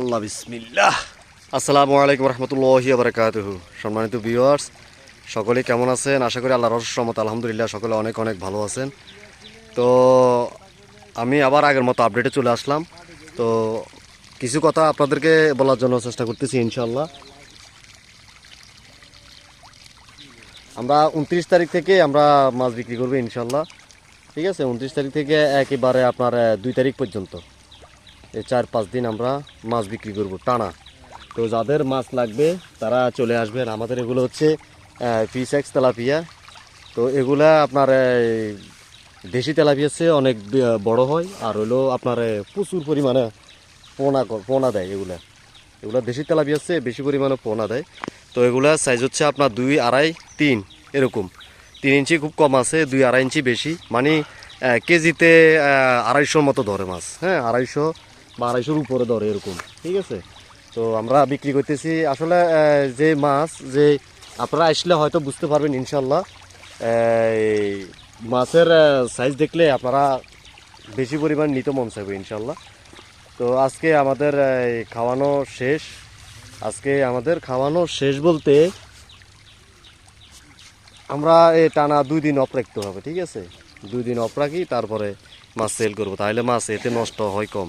আল্লাহ বিসমিল্লাহ। আসসালামু আলাইকুম রহমতুল্লাহি বারকাতুহু। সম্মানিত ভিউয়ার্স, সকলে কেমন আছেন? আশা করি আল্লাহর রহমত আলহামদুলিল্লাহ, সকলে অনেক অনেক ভালো আছেন। তো আমি আবার আগের মতো আপডেটে চলে আসলাম। তো কিছু কথা আপনাদেরকে বলার জন্য চেষ্টা করতেছি ইনশাল্লাহ আমরা উনত্রিশ তারিখ থেকে আমরা মাছ বিক্রি করব ইনশাল্লাহ ঠিক আছে? উনত্রিশ তারিখ থেকে একেবারে আপনার দুই তারিখ পর্যন্ত। এই চার পাঁচ দিন আমরা মাছ বিক্রি করব, টানা। তো যাদের মাছ লাগবে, তারা চলে আসবেন। আমাদের এগুলো হচ্ছে ফিস এক্স তেলাপিয়া। তো এগুলা আপনার দেশি তেলাপিয়া চেয়ে অনেক বড় হয়, আর হলো আপনার প্রচুর পরিমাণে পোনা পোনা দেয় এগুলা। এগুলা দেশি তেলাপিয়া চেয়ে বেশি পরিমাণে পোনা দেয়। তো এগুলা সাইজ হচ্ছে আপনার দুই আড়াই তিন, এরকম। তিন ইঞ্চি খুব কম আছে, দুই আড়াই ইঞ্চি বেশি। মানে কেজিতে আড়াইশোর মতো ধরে মাছ। হ্যাঁ আড়াইশো বা আড়াইশোর উপরে ধরে এরকম, ঠিক আছে? তো আমরা বিক্রি করতেছি। আসলে যে মাছ, যে আপনারা আসলে হয়তো বুঝতে পারবেন, ইনশাল্লাহ মাছের সাইজ দেখলে আপনারা বেশি পরিমাণ নিতে মন চাইবে, ইনশাল্লাহ। তো আজকে আমাদের খাওয়ানো শেষ। আজকে আমাদের খাওয়ানো শেষ বলতে আমরা এই টানা দুই দিন অফ হবে, ঠিক আছে? দুই দিন অফ তারপরে মাছ সেল করব। তাহলে মাছ এতে নষ্ট হয় কম।